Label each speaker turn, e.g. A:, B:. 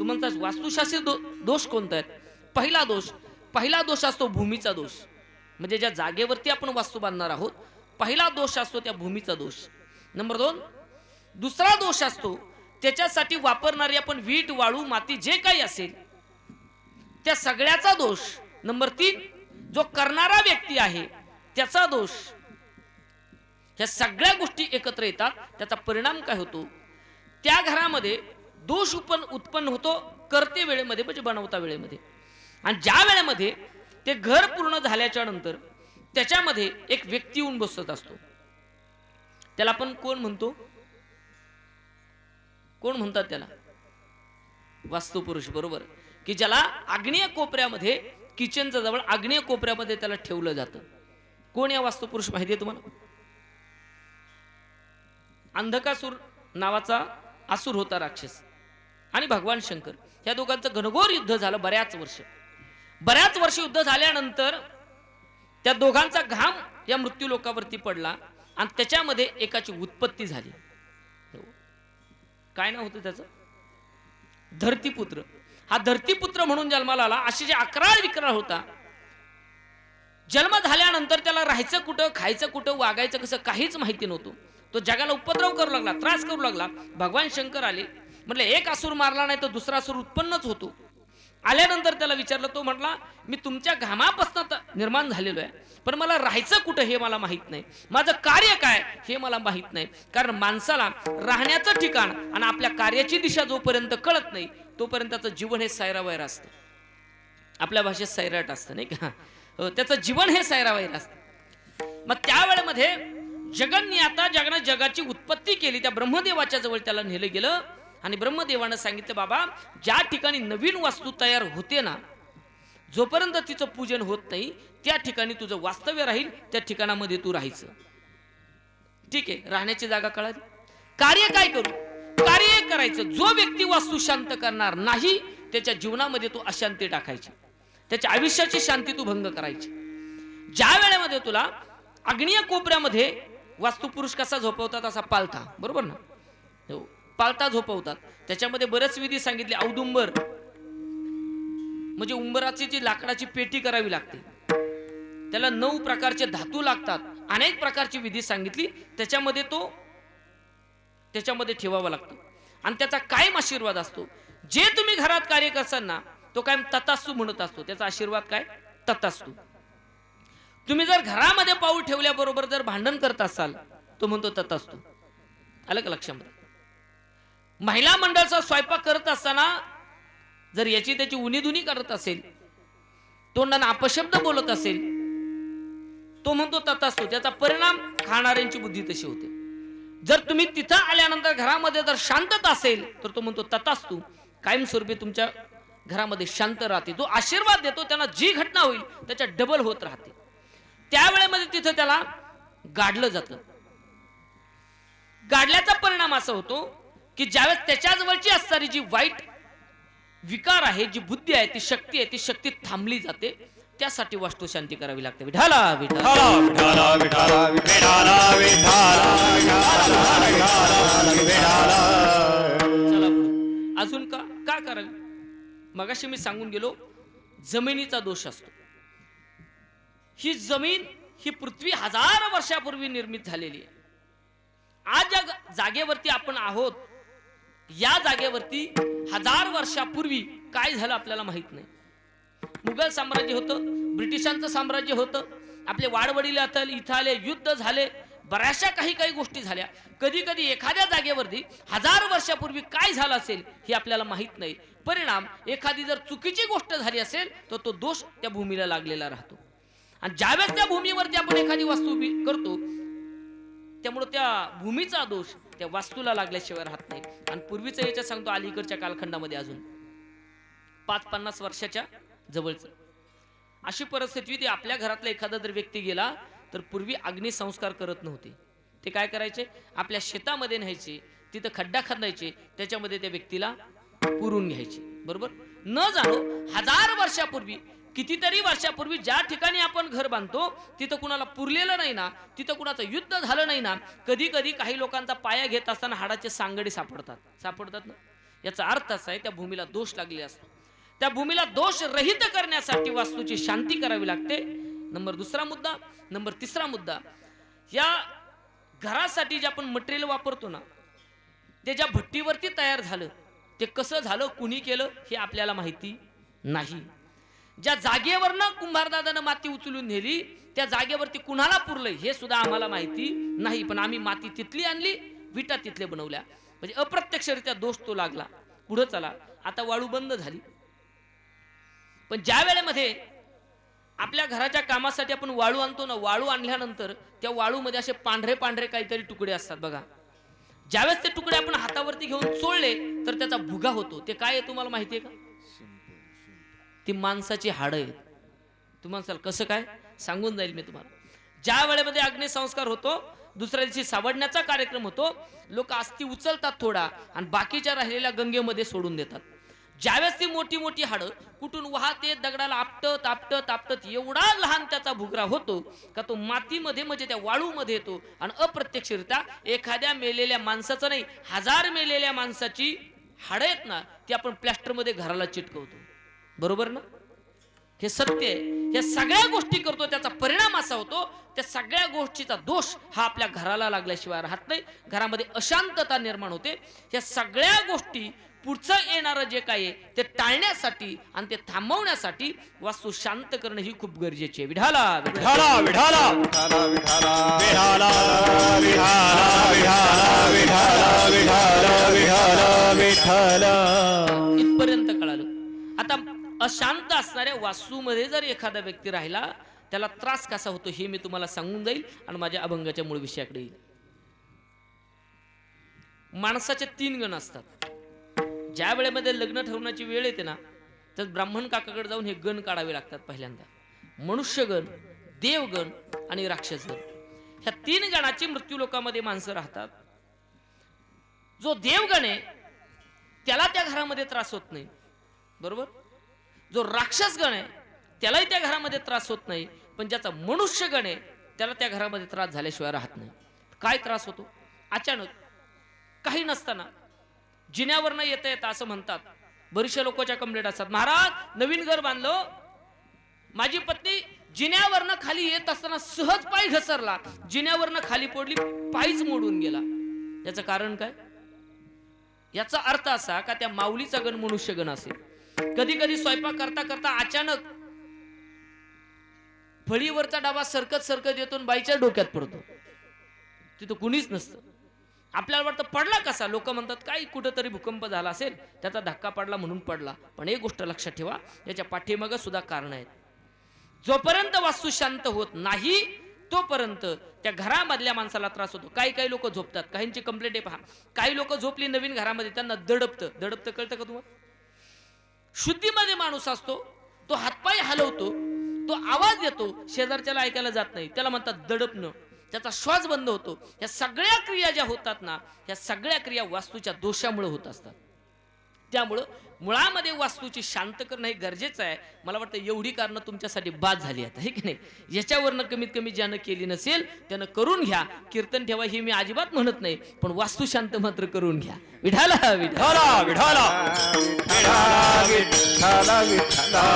A: तू म्हणतास वास्तुशास्त्री दो, दोष कोणता आहे पहिला दोष पहिला दोष असतो भूमीचा दोष. म्हणजे ज्या जागेवरती आपण वास्तू बांधणार आहोत पहिला दोष असतो त्या भूमीचा दोष. नंबर दोन दुसरा दोष असतो त्याच्यासाठी वापरणारी आपण वीट वाळू माती जे काही असेल त्या सगळ्याचा दोष. नंबर तीन जो करणारा व्यक्ती आहे त्याचा दोष. ह्या सगळ्या गोष्टी एकत्र येतात त्याचा परिणाम काय होतो? त्या घरामध्ये दोष उपन उत्पन्न होतो करते वेळेमध्ये म्हणजे बनवता वेळेमध्ये. आणि ज्या वेळेमध्ये ते घर पूर्ण झाल्याच्यानंतर त्याच्यामध्ये एक व्यक्ती येऊन बसत असतो. त्याला आपण कोण म्हणतो? कोण म्हणतात त्याला? वास्तुपुरुष बरोबर. की ज्याला आग्नेय कोपऱ्यामध्ये किचनच्या जवळ आग्नेय कोपऱ्यामध्ये त्याला ठेवलं जातं. कोण या वास्तुपुरुष माहिती आहे तुम्हाला? अंधकासूर नावाचा असुर होता राक्षस. आणि भगवान शंकर. या दोघांचं घनघोर युद्ध झालं बऱ्याच वर्ष. बऱ्याच वर्ष युद्ध झाल्यानंतर त्या दोघांचा घाम या मृत्यू लोकावरती पडला आणि त्याच्यामध्ये एकाची उत्पत्ती झाली. काय नाव होतं त्याचं? धरतीपुत्र. हा धरतीपुत्र म्हणून जन्माला आला. असे जे अकराळ विक्राळ होता. जन्म झाल्यानंतर त्याला राहायचं कुठं खायचं कुठं वागायचं कसं काहीच माहिती नव्हतं. तो जगाला उपद्रव करू लागला त्रास करू लागला. भगवान शंकर आले. म्हटले एक असूर मारला नाही तर दुसरा असुर उत्पन्नच होतो. आल्यानंतर त्याला विचारलं तो म्हटला मी तुमच्या घामापासून निर्माण झालेलो आहे पण मला राहायचं कुठं हे मला माहीत नाही. माझं कार्य काय हे मला माहीत नाही. कारण माणसाला राहण्याचं ठिकाण आणि आपल्या कार्याची दिशा जोपर्यंत कळत नाही तोपर्यंत हो, त्याचं जीवन हे सायरावैर असतं. आपल्या भाषेत सैराट असतं नाही का? त्याचं जीवन हे सैरावैर असतं. मग त्यावेळेमध्ये जगननी आता जगना जगाची उत्पत्ती केली त्या ब्रह्मदेवाच्या जवळ त्याला नेलं गेलं. आणि ब्रह्मदेवानं सांगितलं बाबा ज्या ठिकाणी नवीन वास्तू तयार होते ना जोपर्यंत तिचं पूजन होत नाही त्या ठिकाणी तुझं वास्तव्य राहील त्या ठिकाणामध्ये तू राहायचं. ठीक आहे राहण्याची जागा कळाली. कार्य काय करू? कार्य करायचं. जो व्यक्ती वास्तू शांत करणार नाही त्याच्या जीवनामध्ये तू अशांती टाकायची. त्याच्या आयुष्याची शांती तू भंग करायची. ज्या वेळेमध्ये तुला अग्निय कोपऱ्यामध्ये वास्तुपुरुष कसा झोपवतात असा पालथा बरोबर ना? हो. पाळता झोपवतात. त्याच्यामध्ये बरेच विधी सांगितले. औदुंबर. म्हणजे उंबराची जी लाकडाची पेटी करावी लागते. त्याला नऊ प्रकारचे धातू लागतात. अनेक प्रकारची विधी सांगितली. त्याच्यामध्ये तो त्याच्यामध्ये ठेवावा लागतो. आणि त्याचा कायम आशीर्वाद असतो. जे तुम्ही घरात कार्य करताना तो कायम ततास्तू म्हणत असतो. त्याचा आशीर्वाद काय? ततास्तू तुम्ही जर घरामध्ये पाऊल ठेवल्याबरोबर जर भांडण करत असाल तो म्हणतो ततास्तू आलं का लक्षामध्ये? महिला मंडळचा स्वयंपाक करत असताना जर याची त्याची उनीदुनी करत असेल तोंडानं अपशब्द बोलत असेल तो म्हणतो तथास्तू त्याचा परिणाम खाणाऱ्यांची बुद्धी तशी होते. जर तुम्ही तिथं आल्यानंतर घरामध्ये जर शांतता असेल तर तो म्हणतो तथास्तू कायमस्वरूपी तुमच्या घरामध्ये शांत राहते. जो आशीर्वाद देतो त्यांना जी घटना होईल त्याच्या डबल होत राहते. त्यावेळेमध्ये तिथं त्याला गाडलं जातं. गाडल्याचा परिणाम असा होतो की ज्यावेळेस त्याच्याजवळची असणारी जी वाईट विकार आहे जी बुद्धी आहे ती शक्ती आहे ती शक्ती थांबली जाते त्यासाठी वास्तू शांती करावी लागते. विठाला विठाला.
B: विठाला विठाला.
A: अजून का? का करावी मगाशी मी सांगून गेलो जमिनीचा दोष असतो. ही जमीन ही पृथ्वी हजार वर्षापूर्वी निर्मित झालेली आहे. आज ज्या जागेवरती आपण आहोत या जागेवरती हजार वर्षापूर्वी काय झालं आपल्याला माहीत नाही. मुघल साम्राज्य होतं ब्रिटिशांचं साम्राज्य होतं आपले वाडवडील आता इथं आले युद्ध झाले बऱ्याचशा काही काही गोष्टी झाल्या. कधी कधी एखाद्या जागेवरती हजार वर्षापूर्वी काय झालं असेल हे आपल्याला माहीत नाही. परिणाम एखादी जर चुकीची गोष्ट झाली असेल तर तो दोष त्या भूमीला लागलेला राहतो. आणि ज्यावेळेस त्या भूमीवरती आपण एखादी वस्तू करतो त्यामुळे त्या भूमीचा दोष त्या वास्तूला लागल्याशिवाय राहत नाही. आणि पूर्वीचं याच्यात सांगतो अलीकडच्या कालखंडामध्ये अजून. पाच पन्नास वर्षाच्या जवळच. अशी परिस्थिती होती आपल्या घरातला एखादा जर व्यक्ती गेला तर पूर्वी अग्निसंस्कार करत नव्हते. ते काय करायचे? आपल्या शेतामध्ये न्यायचे तिथं खड्डा खंदायचे त्याच्यामध्ये त्या व्यक्तीला पुरून घ्यायचे. बरोबर? न जाणो हजार वर्षापूर्वी कितीतरी वर्षापूर्वी ज्या ठिकाणी आपण घर बांधतो तिथं कुणाला पुरलेलं नाही ना तिथं कुणाचं युद्ध झालं नाही ना कधी कधी काही लोकांचा पाया घेत असताना हाडाचे सांगडे सापडतात. सापडतात ना? याचा अर्थ असा आहे त्या भूमीला दोष लागले असतो त्या भूमीला दोष रहित करण्यासाठी वास्तूची शांती करावी लागते. नंबर दुसरा मुद्दा नंबर तिसरा मुद्दा या घरासाठी जे आपण मटेरियल वापरतो ना ते ज्या भट्टीवरती तयार झालं ते कसं झालं कुणी केलं हे आपल्याला माहिती नाही. ज्या जागेवरनं कुंभारदादानं माती उचलून नेली त्या जागेवरती कुणाला पुरलंय हे सुद्धा आम्हाला माहिती नाही. पण आम्ही माती तिथली आणली विटा तिथले बनवल्या. म्हणजे अप्रत्यक्षरित्या दोष तो लागला. पुढं चला. आता वाळू बंद झाली. पण ज्या वेळेमध्ये आपल्या घराच्या कामासाठी आपण वाळू आणतो ना वाळू आणल्यानंतर त्या वाळूमध्ये असे पांढरे पांढरे काहीतरी तुकडे असतात बघा. ज्यावेळेस ते तुकडे आपण हातावरती घेऊन चोळले तर त्याचा भुगा होतो. ते काय आहे तुम्हाला माहिती आहे का? ती माणसाची हाडं आहेत. तुम्हाला सांगाल कसं काय? सांगून जाईल मी तुम्हाला. ज्या वेळेमध्ये अग्निसंस्कार होतो दुसऱ्या दिवशी सावडण्याचा कार्यक्रम होतो लोक अस्थि उचलतात थोडा आणि बाकीच्या राहिलेल्या गंगेमध्ये सोडून देतात. ज्यावेळेस ती मोठी मोठी हाडं कुठून वाहते दगडाला आपटत आपटत आपटत एवढा लहान त्याचा भुगरा होतो का तो मातीमध्ये म्हणजे त्या वाळूमध्ये येतो आणि अप्रत्यक्षरित्या एखाद्या मेलेल्या माणसाचं नाही हजार मेलेल्या माणसाची हाडं आहेत ना ती आपण प्लॅस्टरमध्ये घराला चिटकवतो. बरोबर ना? हे सत्य आहे. या सगळ्या गोष्टी करतो त्याचा परिणाम असा होतो त्या सगळ्या गोष्टीचा दोष हा आपल्या घराला लागल्याशिवाय राहत नाही. घरामध्ये अशांतता निर्माण होते. या सगळ्या गोष्टी पुढचं येणारं जे काय आहे ते टाळण्यासाठी आणि ते थांबवण्यासाठी वास्तू शांत करणं ही खूप गरजेची आहे. विढाला विढाला.
B: विढाला विढाला विढाला विढाला विठाला विठाला विठाला
A: इथपर्यंत कळालं आता अशांत असणाऱ्या वास्तूमध्ये जर एखादा व्यक्ती राहिला त्याला त्रास कसा होतो हे मी तुम्हाला सांगून जाईल आणि माझ्या अभंगाच्या मूळ विषयाकडे येईल. माणसाचे तीन गण असतात. ज्या वेळेमध्ये लग्न ठरवण्याची वेळ येते ना तर ब्राह्मण काकाकडे जाऊन हे गण काढावे लागतात पहिल्यांदा. मनुष्यगण देवगण आणि राक्षसगण ह्या तीन गणाची मृत्यू लोकांमध्ये माणसं राहतात. जो देवगण आहे त्याला त्या घरामध्ये त्रास होत नाही. बरोबर? जो राक्षस गण आहे त्यालाही त्या घरामध्ये त्रास होत नाही पण ज्याचा मनुष्य गण आहे त्याला त्या घरामध्ये त्रास झाल्याशिवाय राहत नाही. काय त्रास होतो? अचानक काही नसताना जिन्यावरनं येता येतं असं म्हणतात बरीचशा लोकांच्या कंप्लेंट असतात महाराज नवीन घर बांधलं. माझी पत्नी जिन्यावरनं खाली येत असताना सहज पाय घसरला. जिन्यावरनं खाली पडली पायच मोडून गेला. याचं कारण काय? याचा अर्थ असा का त्या माऊलीचा गण मनुष्य गण असेल? कधी कधी स्वयंपाक करता करता अचानक फळीवरचा डबा सरकत सरकत येतो बाईच्या डोक्यात पडतो. तिथं कुणीच नसतं. आपल्याला वाटतं पडला कसा? लोक म्हणतात काही कुठंतरी भूकंप झाला असेल त्याचा धक्का पडला म्हणून पडला. पण एक गोष्ट लक्षात ठेवा याच्या पाठीमागं सुद्धा कारण आहेत. जोपर्यंत वास्तू शांत होत नाही तोपर्यंत त्या घरामधल्या माणसाला त्रास होतो. काही काही लोक झोपतात. काहींची कंप्लेंट आहे पहा. काही लोक झोपली नवीन घरामध्ये त्यांना दडपतं. दडपतं कळतं का तुम्हाला? शुद्धीमध्ये माणूस असतो तो हातपाय हलवतो तो आवाज येतो शेजारच्याला ऐकायला जात नाही. त्याला म्हणतात दडपणं. त्याचा श्वास बंद होतो. या सगळ्या क्रिया ज्या होतात ना या सगळ्या क्रिया वास्तूच्या दोषामुळे होत असतात. त्यामुळं मुळामध्ये वास्तूची शांत करणं हे गरजेचं आहे. मला वाटतं एवढी कारणं तुमच्यासाठी बाद झाली आता हे की नाही? याच्यावरनं कमीत कमी ज्यानं केली नसेल त्यानं करून घ्या. कीर्तन ठेवा हे मी अजिबात म्हणत नाही पण वास्तू शांत मात्र करून घ्या. विठाला विठा
B: विठाला. विठाला विठाला.